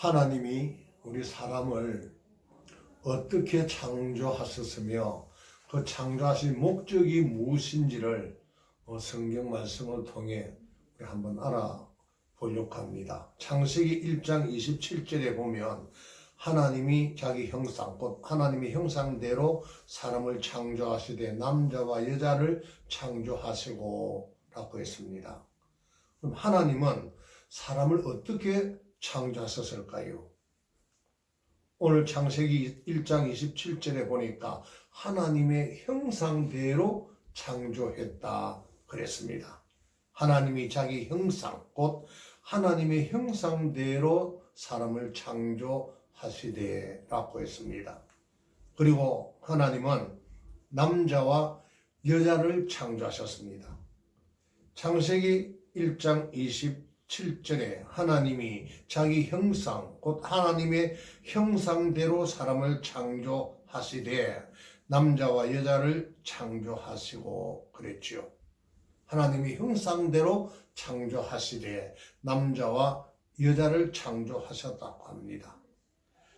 하나님이 우리 사람을 어떻게 창조하셨으며 그 창조하신 목적이 무엇인지를 어, 성경 말씀을 통해 한번 알아보려고 합니다. 창세기 1장 27절에 보면 하나님이 자기 형상, 곧 하나님의 형상대로 사람을 창조하시되 남자와 여자를 창조하시고 라고 했습니다. 그럼 하나님은 사람을 어떻게 창조하셨을까요? 오늘 창세기 1장 27절에 보니까 하나님의 형상대로 창조했다 그랬습니다. 하나님이 자기 형상, 곧 하나님의 형상대로 사람을 창조하시되라고 했습니다. 그리고 하나님은 남자와 여자를 창조하셨습니다. 창세기 1장 27절에 하나님이 자기 형상, 곧 하나님의 형상대로 사람을 창조하시되 남자와 여자를 창조하시고 그랬지요. 하나님이 형상대로 창조하시되 남자와 여자를 창조하셨다고 합니다.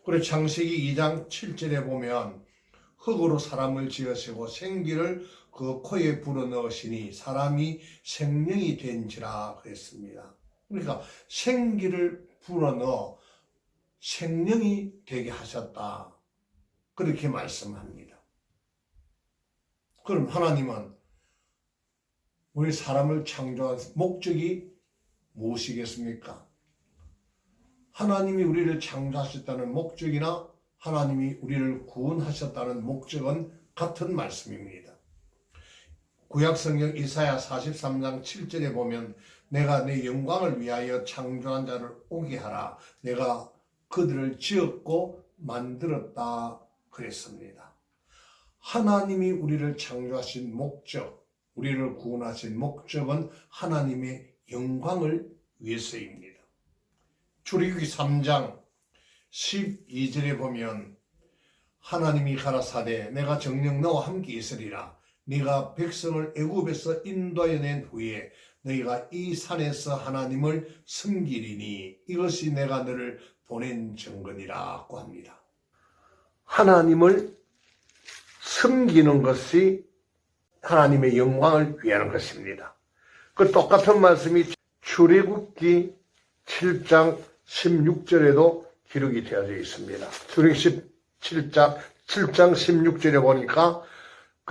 그리고 창세기 2장 7절에 보면 흙으로 사람을 지으시고 생기를 그 코에 불어넣으시니 사람이 생명이 된지라 그랬습니다. 그러니까 생기를 불어넣어 생명이 되게 하셨다. 그렇게 말씀합니다. 그럼 하나님은 우리 사람을 창조한 목적이 무엇이겠습니까? 하나님이 우리를 창조하셨다는 목적이나 하나님이 우리를 구원하셨다는 목적은 같은 말씀입니다. 구약성경 이사야 43장 7절에 보면 내가 내 영광을 위하여 창조한 자를 오게 하라. 내가 그들을 지었고 만들었다 그랬습니다. 하나님이 우리를 창조하신 목적, 우리를 구원하신 목적은 하나님의 영광을 위해서입니다. 출애굽기 3장 12절에 보면 하나님이 가라사대 내가 정녕 너와 함께 있으리라 네가 백성을 애굽에서 인도하여 낸 후에 너희가 이 산에서 하나님을 섬기리니 이것이 내가 너를 보낸 증거니라고 합니다. 하나님을 섬기는 것이 하나님의 영광을 위하는 것입니다. 그 똑같은 말씀이 출애굽기 7장 16절에도 기록이 되어져 있습니다. 출애굽기 17장 7장 16절에 보니까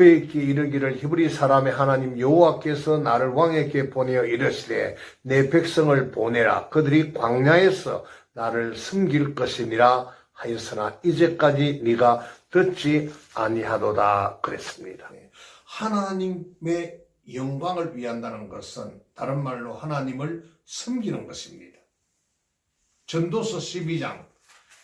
그에게 이르기를 히브리 사람의 하나님 여호와께서 나를 왕에게 보내어 이르시되 내 백성을 보내라 그들이 광야에서 나를 섬길 것이니라 하였으나 이제까지 네가 듣지 아니하도다 그랬습니다. 하나님의 영광을 위한다는 것은 다른 말로 하나님을 섬기는 것입니다. 전도서 12장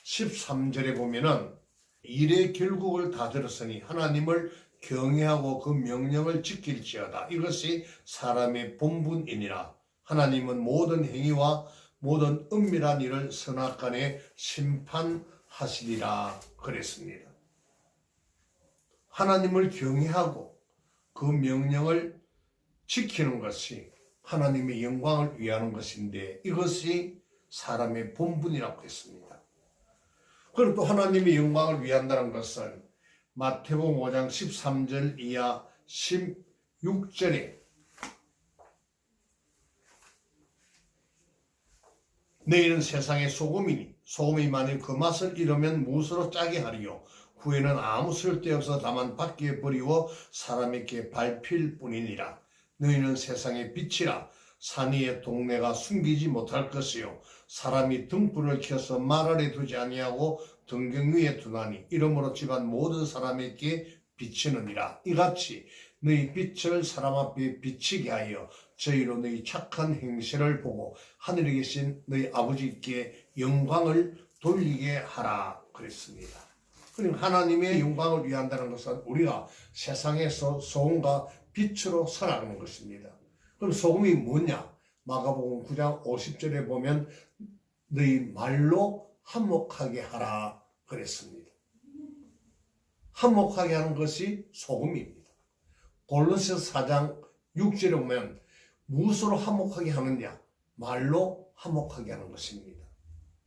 13절에 보면은 일의 결국을 다 들었으니 하나님을 경외하고 그 명령을 지킬지어다. 이것이 사람의 본분이니라. 하나님은 모든 행위와 모든 은밀한 일을 선악간에 심판하시리라 그랬습니다. 하나님을 경외하고 그 명령을 지키는 것이 하나님의 영광을 위하는 것인데 이것이 사람의 본분이라고 했습니다. 그리고 또 하나님의 영광을 위한다는 것은 마태복음 5장 13절 이하 16절에 너희는 세상의 소금이니 소금이 만일 그 맛을 잃으면 무엇으로 짜게 하리요? 후에는 아무 쓸데 없어 다만 밖에 버리워 사람에게 밟힐 뿐이니라. 너희는 세상의 빛이라. 산 위의 동네가 숨기지 못할 것이요. 사람이 등불을 켜서 말 아래 두지 아니하고 등경 위에 두나니 이러므로 집안 모든 사람에게 비치느니라 이같이 너희 빛을 사람 앞에 비치게 하여 저희로 너희 착한 행실을 보고 하늘에 계신 너희 아버지께 영광을 돌리게 하라 그랬습니다. 그럼 하나님의 영광을 위한다는 것은 우리가 세상에서 소금과 빛으로 살아가는 것입니다. 그럼 소금이 뭐냐? 마가복음 9장 50절에 보면 너희 말로 한몫하게 하라 그랬습니다. 한몫하게 하는 것이 소금입니다. 골로새서 4장 6절에 보면 무엇으로 한몫하게 하느냐? 말로 한몫하게 하는 것입니다.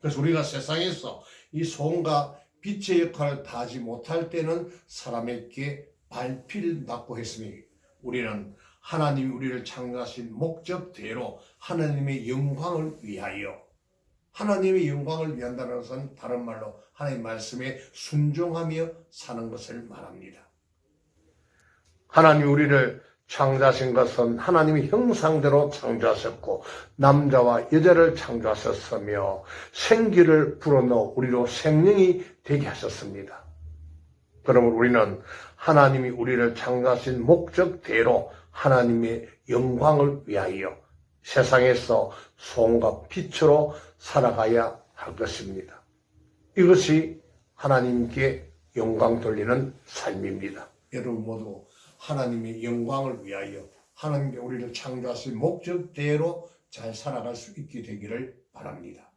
그래서 우리가 세상에서 이 소음과 빛의 역할을 다하지 못할 때는 사람에게 발필 낫고 했으니 우리는 하나님이 우리를 창조하신 목적대로 하나님의 영광을 위하여 하나님의 영광을 위한다는 것은 다른 말로 하나님 말씀에 순종하며 사는 것을 말합니다. 하나님이 우리를 창조하신 것은 하나님의 형상대로 창조하셨고 남자와 여자를 창조하셨으며 생기를 불어넣어 우리로 생명이 되게 하셨습니다. 그러면 우리는 하나님이 우리를 창조하신 목적대로 하나님의 영광을 위하여 세상에서 소음과 빛으로 살아가야 할 것입니다. 이것이 하나님께 영광 돌리는 삶입니다. 여러분 모두 하나님의 영광을 위하여 하나님께 우리를 창조하신 목적대로 잘 살아갈 수 있게 되기를 바랍니다.